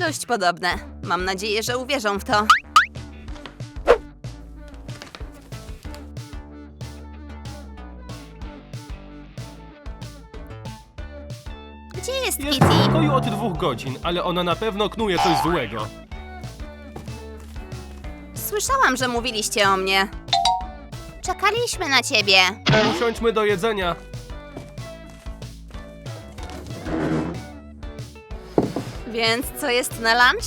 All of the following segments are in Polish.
Dość podobne. Mam nadzieję, że uwierzą w to. Gdzie jest Jest Kitty? w pokoju od dwóch godzin, ale ona na pewno knuje coś złego. Słyszałam, że mówiliście o mnie. Czekaliśmy na ciebie. Usiądźmy do jedzenia. Więc co jest na lunch?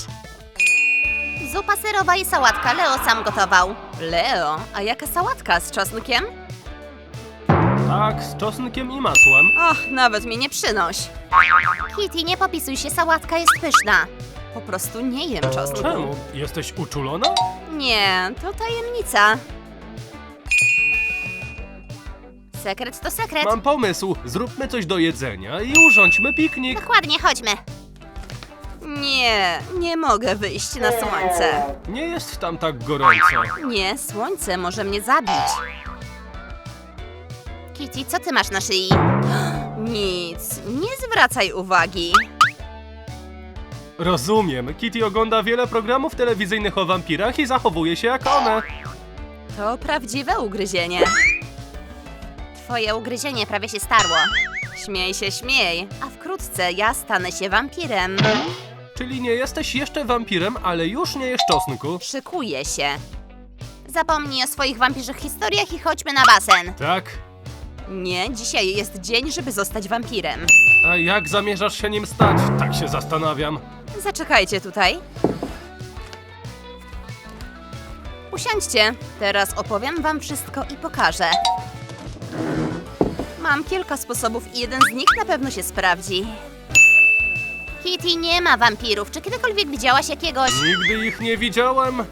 Zupa serowa i sałatka. Leo sam gotował. Leo? A jaka sałatka z czosnkiem? Tak, z czosnkiem i masłem. Och, nawet mnie nie przynoś. Kitty, nie popisuj się, sałatka jest pyszna. Po prostu nie jem czosnku. Czemu? Jesteś uczulona? Nie, to tajemnica. Sekret to sekret. Mam pomysł. Zróbmy coś do jedzenia i urządźmy piknik. Dokładnie, chodźmy. Nie, nie mogę wyjść na słońce. Nie jest tam tak gorąco. Nie, słońce może mnie zabić. Kitty, co ty masz na szyi? Nic, nie zwracaj uwagi. Rozumiem. Kitty ogląda wiele programów telewizyjnych o wampirach i zachowuje się jak one. To prawdziwe ugryzienie. Twoje ugryzienie prawie się starło. Śmiej się, śmiej, a wkrótce ja stanę się wampirem. Czyli nie jesteś jeszcze wampirem, ale już nie jesz czosnku. Szykuję się. Zapomnij o swoich wampirzych historiach i chodźmy na basen. Tak? Nie, dzisiaj jest dzień, żeby zostać wampirem. A jak zamierzasz się nim stać? Tak się zastanawiam. Zaczekajcie tutaj. Usiądźcie. Teraz opowiem wam wszystko i pokażę. Mam kilka sposobów i jeden z nich na pewno się sprawdzi. Kitty nie ma wampirów. Czy kiedykolwiek widziałaś jakiegoś? Nigdy ich nie widziałem.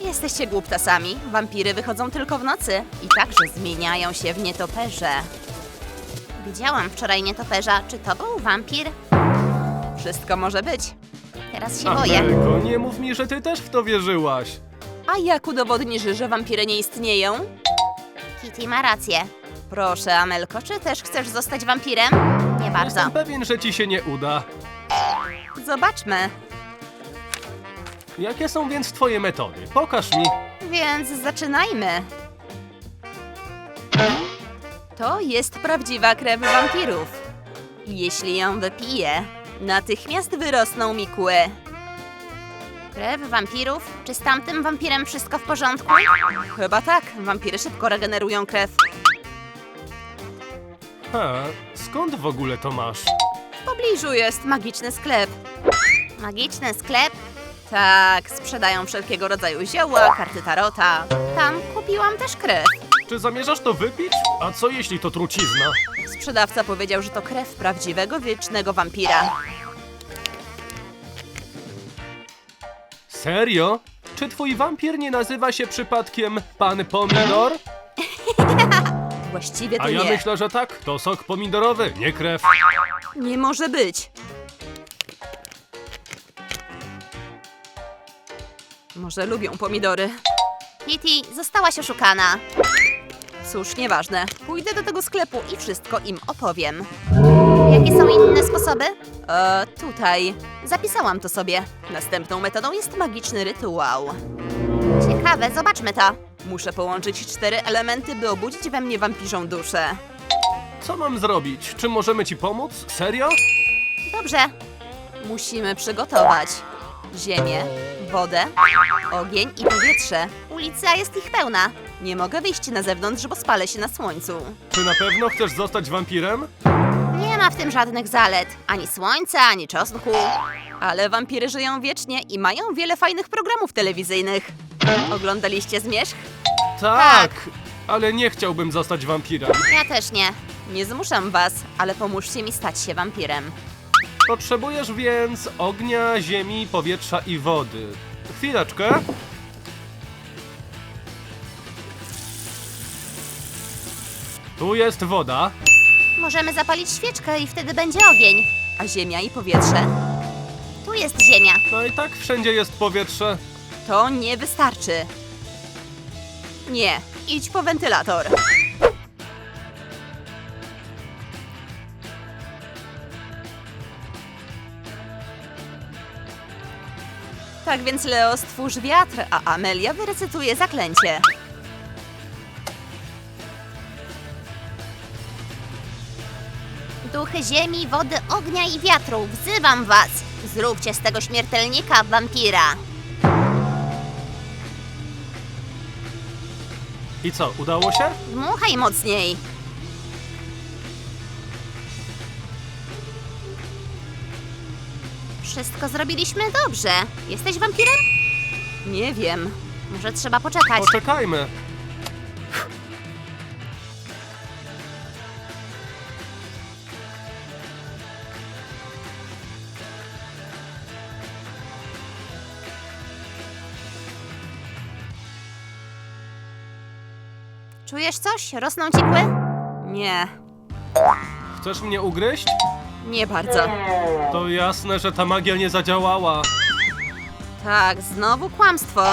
Jesteście głuptasami. Wampiry wychodzą tylko w nocy i także zmieniają się w nietoperze. Widziałam wczoraj nietoperza. Czy to był wampir? Wszystko może być. Teraz się boję. Amelko, nie mów mi, że ty też w to wierzyłaś. A jak udowodnisz, że wampiry nie istnieją? Kitty ma rację. Proszę, Amelko, czy też chcesz zostać wampirem? Nie bardzo. Jestem pewien, że ci się nie uda. Zobaczmy. Jakie są więc twoje metody? Pokaż mi. Więc zaczynajmy. To jest prawdziwa krew wampirów. Jeśli ją wypiję, natychmiast wyrosną mi kły. Krew wampirów? Czy z tamtym wampirem wszystko w porządku? Chyba tak. Wampiry szybko regenerują krew. Ha, skąd w ogóle to masz? W pobliżu jest magiczny sklep. Magiczny sklep? Tak, sprzedają wszelkiego rodzaju zioła, karty tarota. Tam kupiłam też krew. Czy zamierzasz to wypić? A co jeśli to trucizna? Sprzedawca powiedział, że to krew prawdziwego wiecznego wampira. Serio? Czy twój wampir nie nazywa się przypadkiem Pan Pomidor? Właściwie to A ja nie. myślę, że tak. To sok pomidorowy, nie krew. Nie może być. Może lubią pomidory. Kitty, zostałaś oszukana. Cóż, nieważne. Pójdę do tego sklepu i wszystko im opowiem. Jakie są inne sposoby? E, tutaj. Zapisałam to sobie. Następną metodą jest magiczny rytuał. Ciekawe, zobaczmy to. Muszę połączyć cztery elementy, by obudzić we mnie wampirzą duszę. Co mam zrobić? Czy możemy ci pomóc? Serio? Dobrze. Musimy przygotować ziemię, wodę, ogień i powietrze. Ulica jest ich pełna. Nie mogę wyjść na zewnątrz, bo spalę się na słońcu. Czy na pewno chcesz zostać wampirem? Nie ma w tym żadnych zalet. Ani słońca, ani czosnku. Ale wampiry żyją wiecznie i mają wiele fajnych programów telewizyjnych. Oglądaliście Zmierzch? Tak, ale nie chciałbym zostać wampirem. Ja też nie. Nie zmuszam was, ale pomóżcie mi stać się wampirem. Potrzebujesz więc ognia, ziemi, powietrza i wody. Chwileczkę. Tu jest woda. Możemy zapalić świeczkę i wtedy będzie ogień. A ziemia i powietrze? Tu jest ziemia. No i tak wszędzie jest powietrze. To nie wystarczy. Nie, idź po wentylator. Tak więc Leo stwórz wiatr, a Amelia wyrecytuje zaklęcie. Duchy ziemi, wody, ognia i wiatru, wzywam was! Zróbcie z tego śmiertelnika wampira! I co, udało się? Dmuchaj mocniej. Wszystko zrobiliśmy dobrze. Jesteś wampirem? Nie wiem. Może trzeba poczekać. Poczekajmy. Czujesz coś? Rosną ci kły? Nie, Chcesz mnie ugryźć? Nie bardzo. To jasne, że ta magia nie zadziałała. Tak, znowu kłamstwo.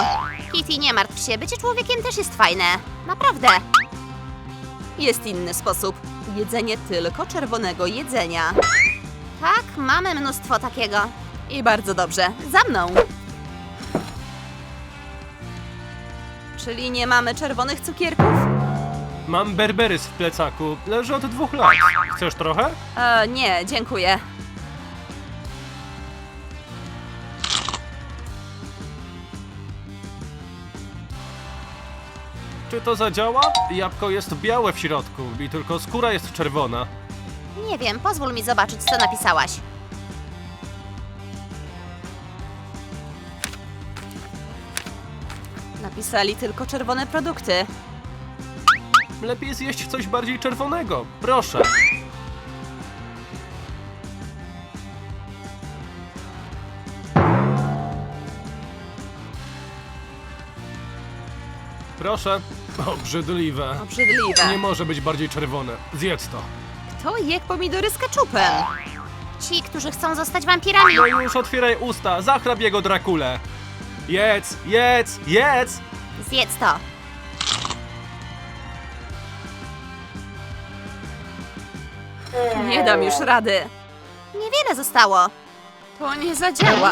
Kitty, nie martw się, bycie człowiekiem też jest fajne. Naprawdę. Jest inny sposób. Jedzenie tylko czerwonego jedzenia. Tak, mamy mnóstwo takiego. I bardzo dobrze. Za mną. Czyli nie mamy czerwonych cukierków? Mam berberys w plecaku. Leży od dwóch lat. Chcesz trochę? E, nie, dziękuję. Czy to zadziała? Jabłko jest białe w środku i tylko skóra jest czerwona. Nie wiem, pozwól mi zobaczyć, co napisałaś. Napisali tylko czerwone produkty. Lepiej zjeść coś bardziej czerwonego. Proszę. Proszę. Obrzydliwe. Obrzydliwe. Nie może być bardziej czerwone. Zjedz to. Kto je pomidory z keczupem? Ci, którzy chcą zostać wampirami. No już otwieraj usta, zachrab jego Drakulę. Jedz, jedz, jedz! Zjedz to. Nie dam już rady. Niewiele zostało. To nie zadziała.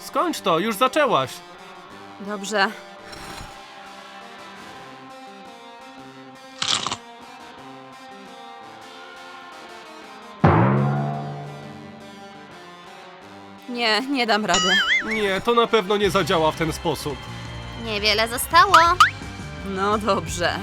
Skończ to, już zaczęłaś. Dobrze. Nie, nie dam rady. Nie, to na pewno nie zadziała w ten sposób. Niewiele zostało. No dobrze.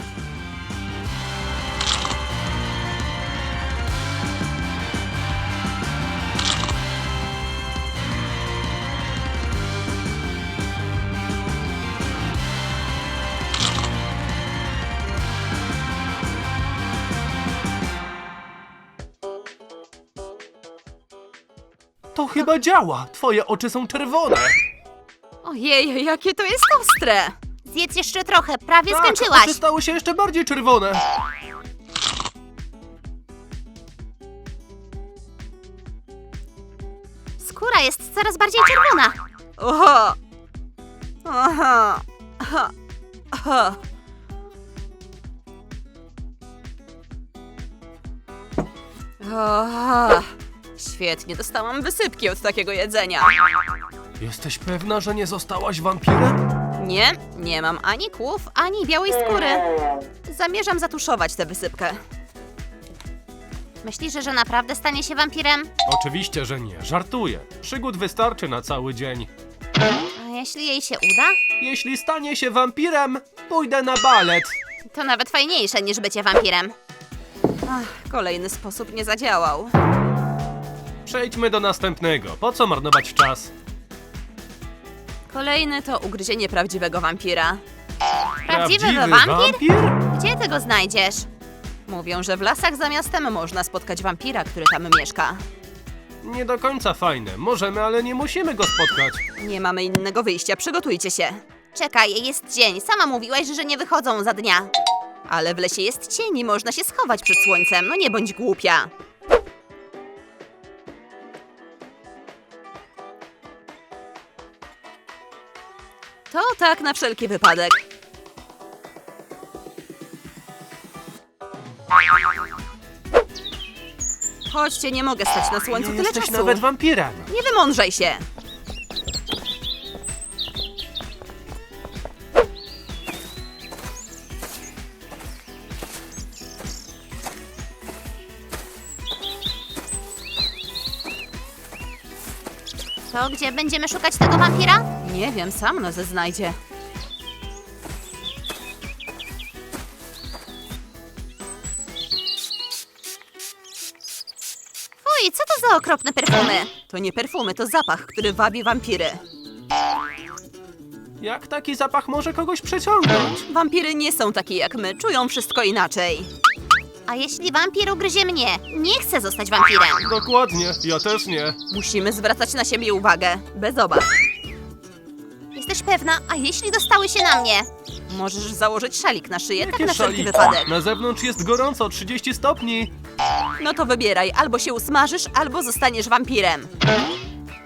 To chyba działa. Twoje oczy są czerwone. Ojej, jakie to jest ostre! Zjedz jeszcze trochę, prawie Tak, skończyłaś. oczy stały się jeszcze bardziej czerwone. Skóra jest coraz bardziej czerwona. Oho! Aha! Aha! Aha! Aha. Świetnie, dostałam wysypki od takiego jedzenia. Jesteś pewna, że nie zostałaś wampirem? Nie, nie mam ani kłów, ani białej skóry. Zamierzam zatuszować tę wysypkę. Myślisz, że naprawdę stanie się wampirem? Oczywiście, że nie. Żartuję. Przygód wystarczy na cały dzień. A jeśli jej się uda? Jeśli stanie się wampirem, pójdę na balet. To nawet fajniejsze niż bycie wampirem. Ach, kolejny sposób nie zadziałał. Przejdźmy do następnego. Po co marnować czas? Kolejny to ugryzienie prawdziwego wampira. Prawdziwy wampir? Gdzie ty go znajdziesz? Mówią, że w lasach za miastem można spotkać wampira, który tam mieszka. Nie do końca fajne. Możemy, ale nie musimy go spotkać. Nie mamy innego wyjścia, przygotujcie się. Czekaj, jest dzień. Sama mówiłaś, że nie wychodzą za dnia. Ale w lesie jest cień i można się schować przed słońcem, no nie bądź głupia. To tak na wszelki wypadek. Chodźcie, nie mogę stać na słońcu nie tyle jesteś czasu. nawet wampirem. Nie wymądrzaj się. To gdzie będziemy szukać tego wampira? Nie wiem, sam nas znajdzie. Fuj, co to za okropne perfumy? To nie perfumy, to zapach, który wabi wampiry. Jak taki zapach może kogoś przyciągnąć? Wampiry nie są takie jak my, czują wszystko inaczej. A jeśli wampir ugryzie mnie? Nie chcę zostać wampirem. Dokładnie, ja też nie. Musimy zwracać na siebie uwagę, bez obaw. Jesteś pewna? A jeśli dostały się na mnie? Możesz założyć szalik na szyję, tak na wszelki wypadek. Na zewnątrz jest gorąco, 30 stopni. No to wybieraj, albo się usmażysz, albo zostaniesz wampirem.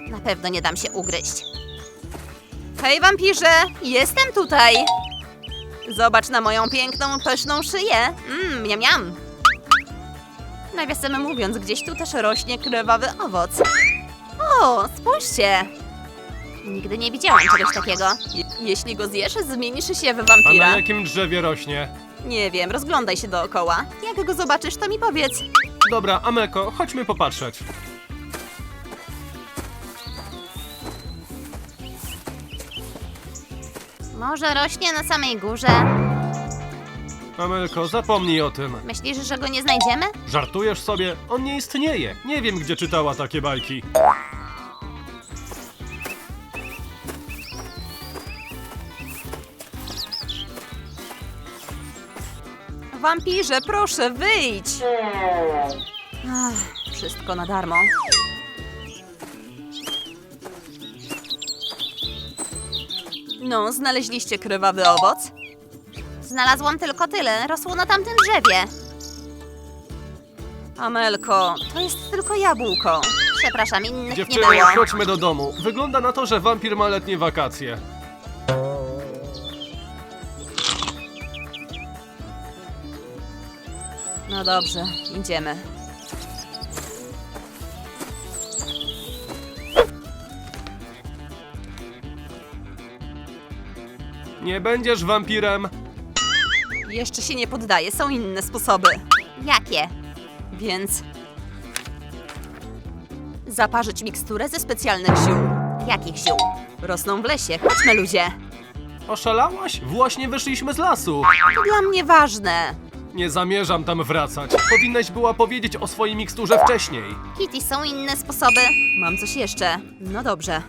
Na pewno nie dam się ugryźć. Hej wampirze, jestem tutaj. Zobacz na moją piękną, pyszną szyję. Mmm, miam, miam. Nawiasem mówiąc, gdzieś tu też rośnie krewawy owoc. O, spójrzcie. Nigdy nie widziałam czegoś takiego. Je- jeśli go zjesz, zmienisz się w A wampira. na jakim drzewie rośnie? Nie wiem, rozglądaj się dookoła. Jak go zobaczysz, to mi powiedz. Dobra, Ameko, chodźmy popatrzeć. Może rośnie na samej górze? Amelko, zapomnij o tym. Myślisz, że go nie znajdziemy? Żartujesz sobie? On nie istnieje. Nie wiem, gdzie czytała takie bajki. Wampirze, proszę, wyjdź! Ach, wszystko na darmo. No, znaleźliście krewawy owoc? Znalazłam tylko tyle. Rosło na tamtym drzewie. Amelko, to jest tylko jabłko. Przepraszam, innych nie Dziewczyny, było. chodźmy do domu. Wygląda na to, że wampir ma letnie wakacje. No dobrze, idziemy. Nie będziesz wampirem. Jeszcze się nie poddaję, są inne sposoby. Jakie? Więc... Zaparzyć miksturę ze specjalnych ziół. Jakich ziół? Rosną w lesie, chodźmy ludzie. Oszalałaś? Właśnie wyszliśmy z lasu. To dla mnie ważne. Nie zamierzam tam wracać. Powinnaś była powiedzieć o swojej miksturze wcześniej. Kitty, są inne sposoby? Mam coś jeszcze. No dobrze.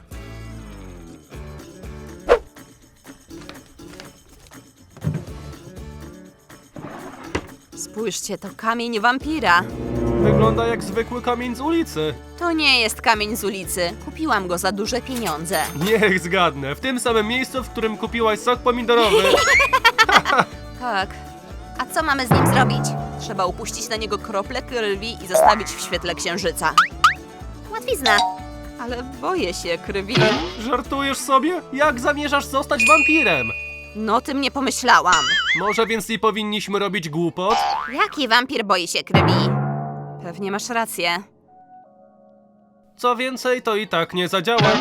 Spójrzcie, to kamień wampira. Wygląda jak zwykły kamień z ulicy. To nie jest kamień z ulicy. Kupiłam go za duże pieniądze. Niech zgadnę. W tym samym miejscu, w którym kupiłaś sok pomidorowy. Tak, co mamy z nim zrobić? trzeba upuścić na niego krople krwi i zostawić w świetle księżyca. Łatwizna. Ale boję się krwi. Żartujesz sobie? Jak zamierzasz zostać wampirem? No tym nie pomyślałam. Może więc nie powinniśmy robić głupot? Jaki wampir boi się krwi? Pewnie masz rację. Co więcej, to i tak nie zadziała.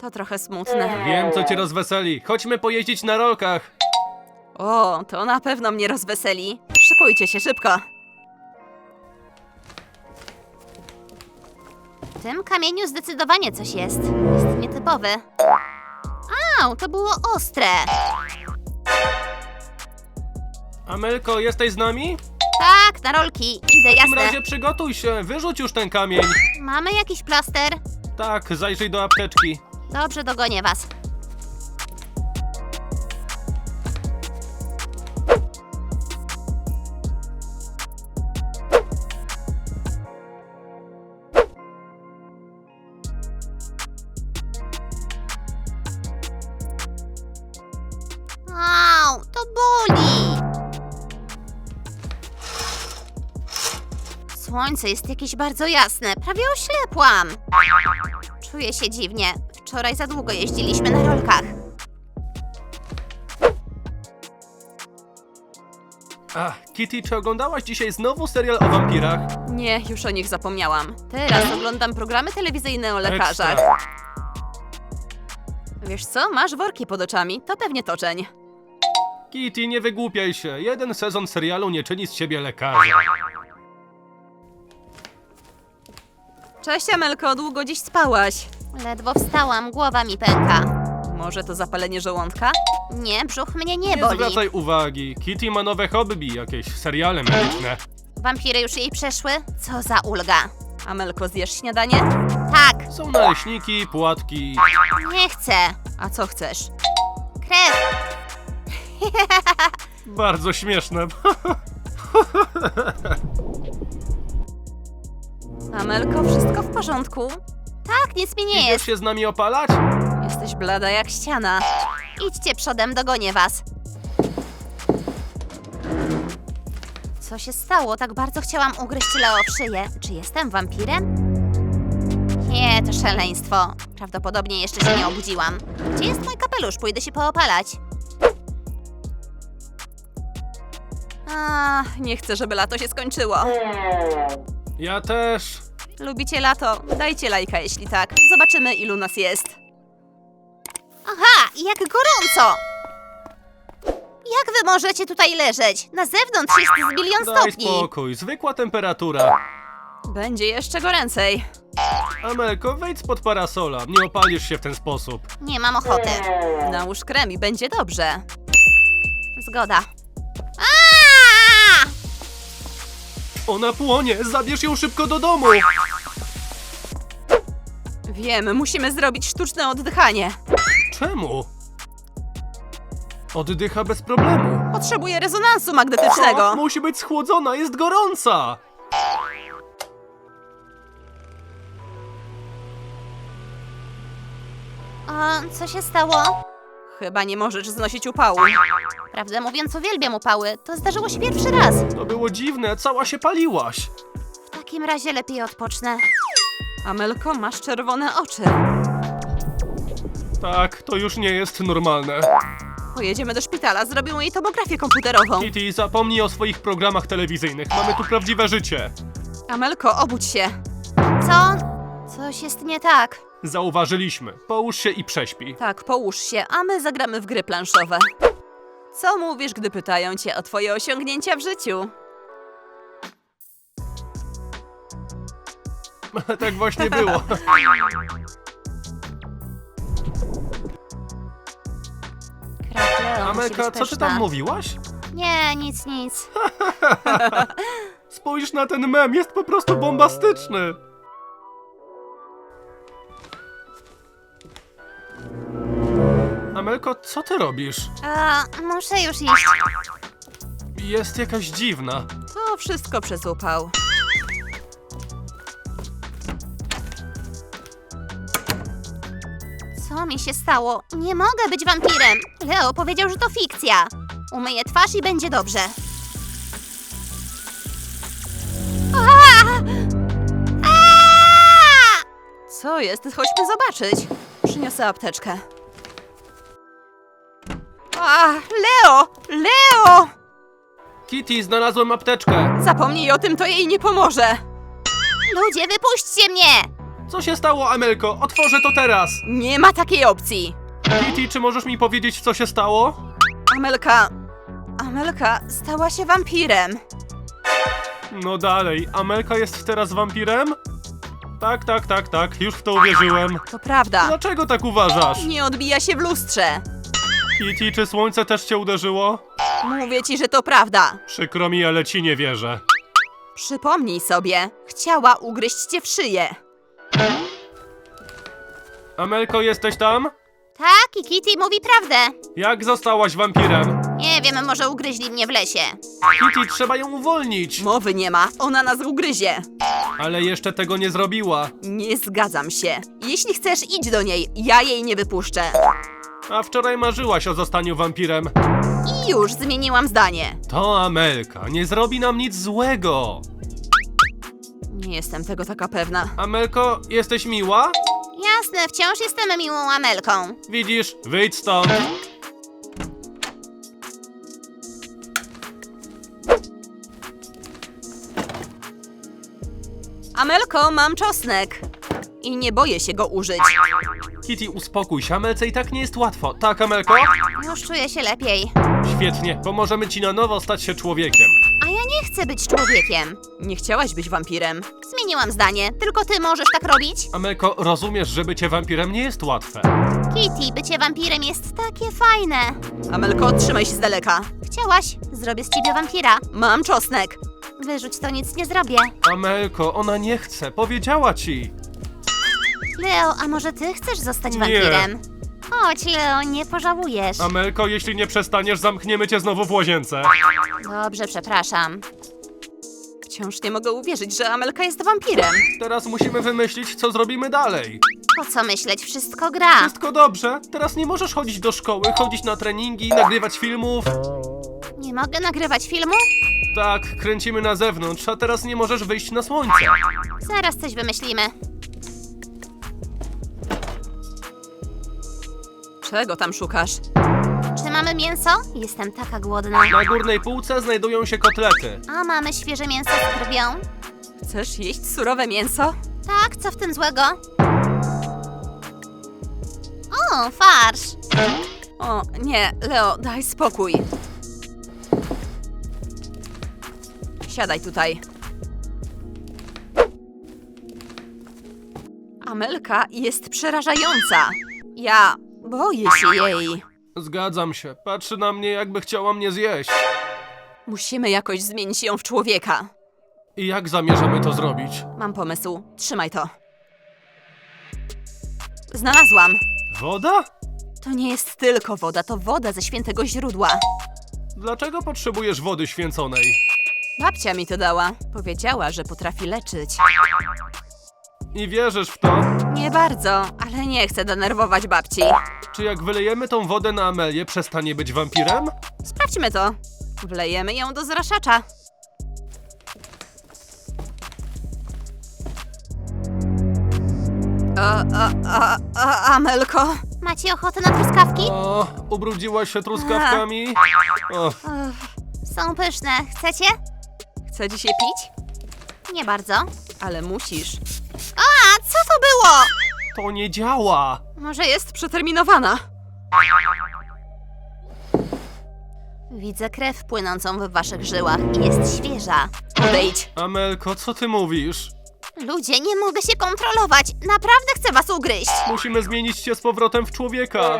To trochę smutne. Wiem, co cię rozweseli. Chodźmy pojeździć na rolkach. O, to na pewno mnie rozweseli. Szykujcie się szybko. W tym kamieniu zdecydowanie coś jest. Jest nietypowy. Au, to było ostre. Amelko, jesteś z nami? Tak, na rolki. Idę, W takim jasne. razie przygotuj się, wyrzuć już ten kamień. Mamy jakiś plaster? Tak, zajrzyj do apteczki. Dobrze, dogonię was. Słońce jest jakieś bardzo jasne, prawie oślepłam. Czuję się dziwnie. Wczoraj za długo jeździliśmy na rolkach. Ach, Kitty, czy oglądałaś dzisiaj znowu serial o wampirach? Nie, już o nich zapomniałam. Teraz oglądam programy telewizyjne o lekarzach. Ekstra. Wiesz co, masz worki pod oczami, to pewnie toczeń. Kitty, nie wygłupiaj się. Jeden sezon serialu nie czyni z siebie lekarza. Cześć Amelko, długo dziś spałaś. Ledwo wstałam, głowa mi pęka. Może to zapalenie żołądka? Nie, brzuch mnie nie Nie boli. zwracaj uwagi. Kitty ma nowe hobby, jakieś seriale medyczne. Wampiry już jej przeszły? Co za ulga. Amelko, zjesz śniadanie? Tak, Są naleśniki, płatki. nie chcę. A co chcesz? Krew. Bardzo śmieszne. Amelko, wszystko porządku? Tak, nic mi nie Idziesz jest. się z nami opalać? Jesteś blada jak ściana. Idźcie przodem, dogonię was. Co się stało? Tak bardzo chciałam ugryźć Leo w szyję. Czy jestem wampirem? Nie, to szaleństwo. Prawdopodobnie jeszcze się nie obudziłam. Gdzie jest mój kapelusz? Pójdę się poopalać. A, nie chcę, żeby lato się skończyło. Ja też. Lubicie lato? Dajcie lajka, jeśli tak. Zobaczymy, ilu nas jest. Aha, jak gorąco! Jak wy możecie tutaj leżeć? Na zewnątrz jest z bilion Daj stopni. spokój, zwykła temperatura. Będzie jeszcze goręcej. Amelko, wejdź spod parasola, nie opalisz się w ten sposób. Nie mam ochoty. Nałóż krem i będzie dobrze. Zgoda. Ona płonie, zabierz ją szybko do domu. Wiem, musimy zrobić sztuczne oddychanie. Czemu? Oddycha bez problemu. Potrzebuję rezonansu magnetycznego. O, musi być schłodzona, jest gorąca. A co się stało? Chyba nie możesz znosić upału. Prawdę mówiąc, uwielbiam upały. To zdarzyło się pierwszy raz. To było dziwne, cała się paliłaś. W takim razie lepiej odpocznę. Amelko, masz czerwone oczy. Tak, to już nie jest normalne. Pojedziemy do szpitala, zrobią jej tomografię komputerową. Kitty, zapomnij o swoich programach telewizyjnych. Mamy tu prawdziwe życie. Amelko, obudź się. Co? Coś jest nie tak. Zauważyliśmy. Połóż się i prześpi. Tak, połóż się, a my zagramy w gry planszowe. Co mówisz, gdy pytają cię o twoje osiągnięcia w życiu? tak właśnie było. Krew Leo musi Amelka, co ty tam mówiłaś? Nie, nic, nic. Spójrz na ten mem, jest po prostu bombastyczny. Amelko, co ty robisz? A, muszę już iść. Jest jakaś dziwna. To wszystko przez upał. Co mi się stało? Nie mogę być wampirem. Leo powiedział, że to fikcja. Umyję twarz i będzie dobrze. Aaa! Aaa! Co jest? Chodźmy zobaczyć. Przyniosę apteczkę. A, Leo! Leo! Kitty, znalazłem apteczkę. Zapomnij o tym, to jej nie pomoże. Ludzie, wypuśćcie mnie! Co się stało, Amelko? Otworzę to teraz. Nie ma takiej opcji. Kitty, czy możesz mi powiedzieć, co się stało? Amelka. Amelka stała się wampirem. No dalej, Amelka jest teraz wampirem? Tak, tak, tak, tak, już w to uwierzyłem. To prawda. Dlaczego tak uważasz? Nie odbija się w lustrze. Kitty, czy słońce też cię uderzyło? Mówię ci, że to prawda. Przykro mi, ale ci nie wierzę. Przypomnij sobie, chciała ugryźć cię w szyję. Amelko, jesteś tam? Tak, i Kitty mówi prawdę. Jak zostałaś wampirem? Nie wiem, może ugryźli mnie w lesie. Kitty, trzeba ją uwolnić. Mowy nie ma, ona nas ugryzie. Ale jeszcze tego nie zrobiła. Nie zgadzam się. Jeśli chcesz, idź do niej, ja jej nie wypuszczę. A wczoraj marzyłaś o zostaniu wampirem. I już zmieniłam zdanie. To Amelka, nie zrobi nam nic złego. Nie jestem tego taka pewna. Amelko, jesteś miła? Jasne, wciąż jestem miłą Amelką. Widzisz, wyjdź stąd. Amelko, mam czosnek. I nie boję się go użyć. Kitty, uspokój się, Amelce i tak nie jest łatwo. Tak, Amelko? Już czuję się lepiej. Świetnie, pomożemy ci na nowo stać się człowiekiem. A ja nie nie chcę być człowiekiem. Nie chciałaś być wampirem. Zmieniłam zdanie. Tylko ty możesz tak robić? Amelko, rozumiesz, że bycie wampirem nie jest łatwe. Kitty, bycie wampirem jest takie fajne. Amelko, trzymaj się z daleka. Chciałaś? Zrobię z ciebie wampira. Mam czosnek. Wyrzuć to, nic nie zrobię. Amelko, ona nie chce, powiedziała ci. Leo, a może ty chcesz zostać Nie. wampirem? Chodź, Leo, nie pożałujesz. Amelko, jeśli nie przestaniesz, zamkniemy cię znowu w łazience. Dobrze, przepraszam. Wciąż nie mogę uwierzyć, że Amelka jest wampirem. Teraz musimy wymyślić, co zrobimy dalej. Po co myśleć? Wszystko gra. Wszystko dobrze. Teraz nie możesz chodzić do szkoły, chodzić na treningi, nagrywać filmów. Nie mogę nagrywać filmu? Tak, kręcimy na zewnątrz, a teraz nie możesz wyjść na słońce. Zaraz coś wymyślimy. Czego tam szukasz? Czy mamy mięso? Jestem taka głodna. Na górnej półce znajdują się kotlety. A mamy świeże mięso z krwią? Chcesz jeść surowe mięso? Tak, co w tym złego? O, farsz. O, nie, Leo, daj spokój. Siadaj tutaj. Amelka jest przerażająca. Ja boję się jej. Zgadzam się. Patrzy na mnie, jakby chciała mnie zjeść. Musimy jakoś zmienić ją w człowieka. I jak zamierzamy to zrobić? Mam pomysł. Trzymaj to. Znalazłam. Woda? To nie jest tylko woda, to woda ze świętego źródła. Dlaczego potrzebujesz wody święconej? Babcia mi to dała. Powiedziała, że potrafi leczyć. I wierzysz w to? Nie bardzo, ale nie chcę denerwować babci. Czy jak wylejemy tą wodę na Amelię, przestanie być wampirem? Sprawdźmy to. Wlejemy ją do zraszacza. A, a, a, a, Amelko. Macie ochotę na truskawki? O, ubrudziłaś się truskawkami? O, są pyszne. Chcecie? Chce dzisiaj pić? Nie bardzo. Ale musisz. To było? to nie działa! Może jest przeterminowana. Widzę krew płynącą w waszych żyłach i jest świeża. Odejdź. Amelko, co ty mówisz? Ludzie, nie mogę się kontrolować. Naprawdę chcę was ugryźć. Musimy zmienić cię z powrotem w człowieka.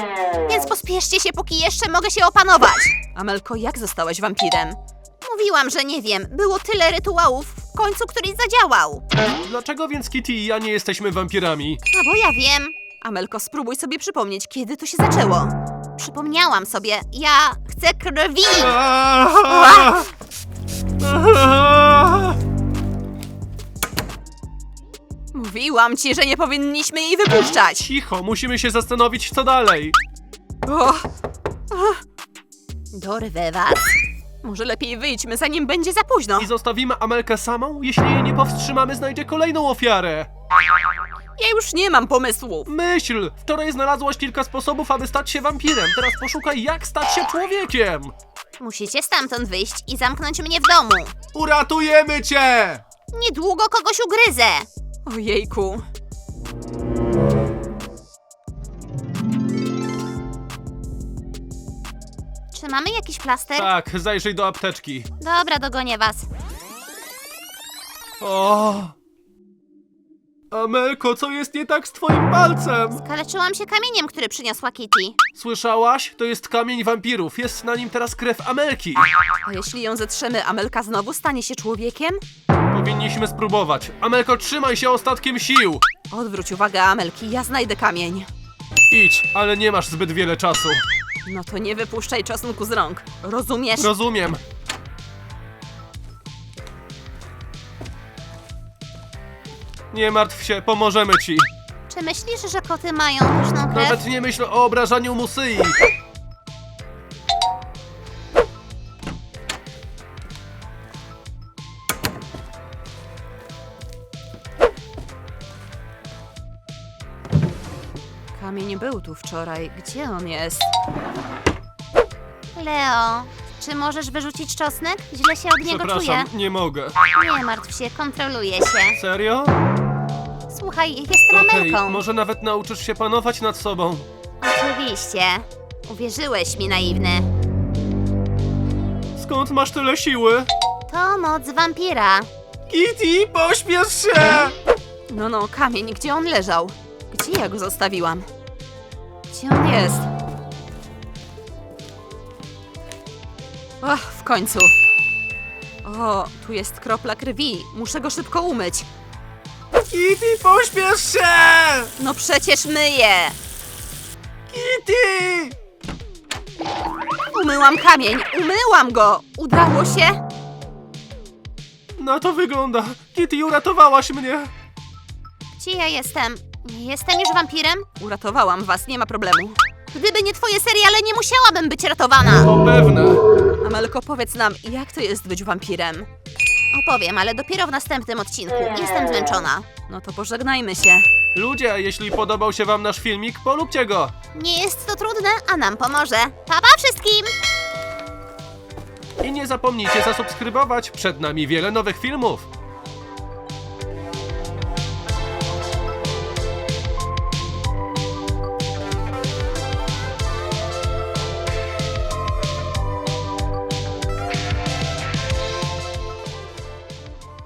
Więc pospieszcie się, póki jeszcze mogę się opanować. Amelko, jak zostałaś wampirem? Mówiłam, że nie wiem. Było tyle rytuałów, w końcu któryś zadziałał. Dlaczego więc Kitty i ja nie jesteśmy wampirami? No bo ja wiem. Amelko, spróbuj sobie przypomnieć, kiedy to się zaczęło. Przypomniałam sobie, ja chcę krwi. Aaaa! Aaaa! Mówiłam ci, że nie powinniśmy jej wypuszczać. Cicho, musimy się zastanowić, co dalej. O, Dorwę was. Może lepiej wyjdźmy, zanim będzie za późno. I zostawimy Amelkę samą? Jeśli jej nie powstrzymamy, znajdzie kolejną ofiarę. Ja już nie mam pomysłów. Myśl! Wczoraj znalazłaś kilka sposobów, aby stać się wampirem. Teraz poszukaj, jak stać się człowiekiem. Musicie stamtąd wyjść i zamknąć mnie w domu. Uratujemy cię! Niedługo kogoś ugryzę. Ojejku. Czy mamy jakiś plaster? Tak, zajrzyj do apteczki. Dobra, dogonię was. O! Amelko, co jest nie tak z twoim palcem? Kaleczyłam się kamieniem, który przyniosła Kitty. Słyszałaś? To jest kamień wampirów. Jest na nim teraz krew Amelki. A jeśli ją zetrzemy, Amelka znowu stanie się człowiekiem? Powinniśmy spróbować. Amelko, trzymaj się ostatkiem sił. Odwróć uwagę Amelki, ja znajdę kamień. Idź, ale nie masz zbyt wiele czasu. No to nie wypuszczaj czosnku z rąk. Rozumiesz? Rozumiem. Nie martw się, pomożemy ci. Czy myślisz, że koty mają pyszną krew? Nawet nie myśl o obrażaniu Musyi. Kamień był tu wczoraj. Gdzie on jest? Leo, czy możesz wyrzucić czosnek? Źle się od niego czuję. Przepraszam, nie mogę. Nie martw się, kontroluję się. Serio? Słuchaj, jest Okej, ramelką. może nawet nauczysz się panować nad sobą. Oczywiście. Uwierzyłeś mi, naiwny. Skąd masz tyle siły? To To moc wampira. Kitty, pośpiesz się! No, no, kamień, gdzie on leżał? Gdzie ja go zostawiłam? Gdzie on jest? Ach, w końcu. O, tu jest kropla krwi. Muszę go szybko umyć. Kitty, pośpiesz się! No przecież myję! Kitty! Umyłam kamień, umyłam go! Udało się? Na to wygląda. Kitty, uratowałaś mnie. Gdzie ja jestem? Nie jestem już wampirem? Uratowałam was, nie ma problemu. Gdyby nie twoje seriale, nie musiałabym być ratowana. To pewne. Amelko, powiedz nam, jak to jest być wampirem? Opowiem, ale dopiero w następnym odcinku. Jestem zmęczona. No to pożegnajmy się. Ludzie, jeśli podobał się wam nasz filmik, polubcie go. Nie jest to trudne, a nam pomoże. Pa, pa wszystkim! I nie zapomnijcie zasubskrybować. Przed nami wiele nowych filmów.